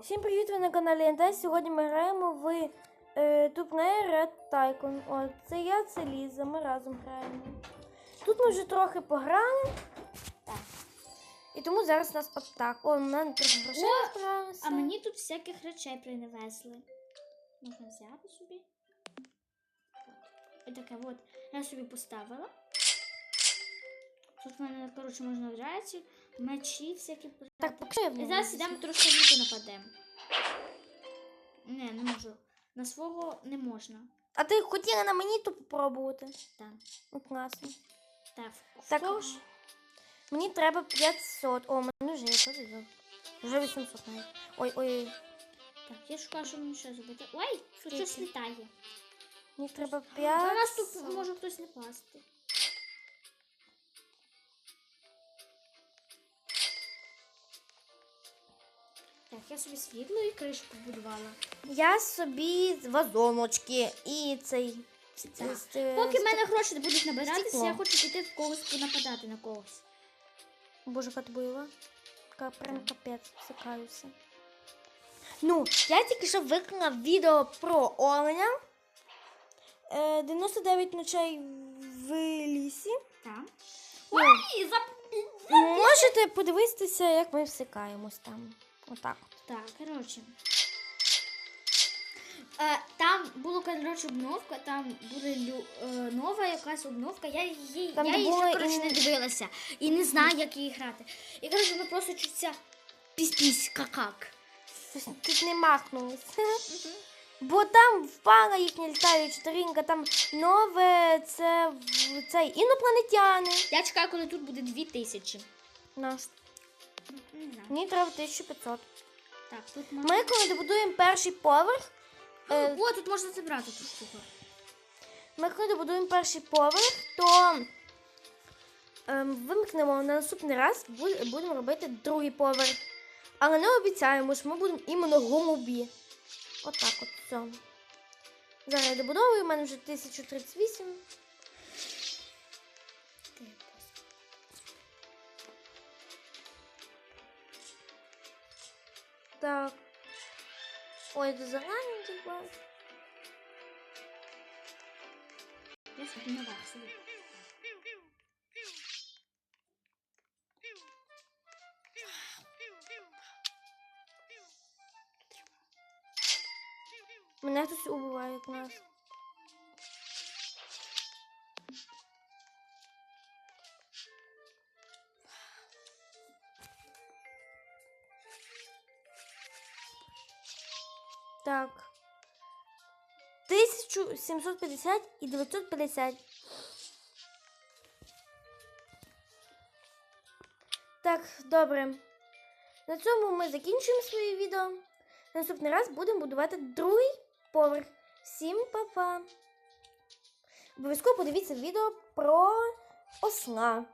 Всім привіт! Ви на каналі НТ. Сьогодні ми граємо в е, Тупне Red Tycoon. О, це я, це Ліза, ми разом граємо. Тут ми вже трохи пограли. Так. І тому зараз нас отак. О, у мене трохи грошей О, збиралося. А мені тут всяких речей принесли. Можна взяти собі. Ось таке от. Я собі поставила. Тут в мене, коротше, можна речі, мечі всякі. Так, поки я І зараз ідемо трошки віку нападемо. Не, не можу. На свого не можна. А ти хотіла на мені то попробувати? Так. Ну, класно. Так, Так, ж? мені треба 500. О, у мене вже ти взяв? Вже 800 навіть. Ой, ой, Так, я шукаю, що мені ще зробити. Ой, щось літає. мені треба На нас тут може хтось напасти. Так, я собі світло і кришу побудувала. Я собі вазоночки і цей. Так. Поки в мене гроші не будуть набиратися, стекло. я хочу піти в когось понападати на когось. Боже, ти. Така прям капець, всикаюся. Ну, я тільки що виклала відео про оленя. Е, 99 ночей в лісі. Так. Ну, Ой, зап... можете подивитися, як ми всикаємось там. Отак от. Так, коротше. Е, там була коротше обновка, там буде лю... е, нова якась обновка. Я її, Там я її ще, коротше, не дивилася. І не знаю, як її грати. І коротше, воно просто чуться пісь-пісь, какак. Тут не махнулись. Бо там впала їхня літаюча тарінка, там нове це цей інопланетяни. Я чекаю, коли тут буде 2000. Наш. Не знаю. Мені треба 1500. Так, тут можна. Ми коли добудуємо перший поверх, е, О, тут можна забрати ту штуку. ми коли добудуємо перший поверх, то ем, вимкнемо на наступний раз, бу- будемо робити другий поверх. Але не обіцяємо, що ми будемо іменно голубі. Отак от все. Зараз я добудовую, у мене вже 1038. Так. Ой, это заранее забрать. Я собі наверх собі. Мене хтось убиває як нас. Так. 1750 і 950. Так, добре. На цьому ми закінчуємо своє відео. Наступний раз будемо будувати другий поверх. Всім па-па! Обов'язково подивіться відео про осла.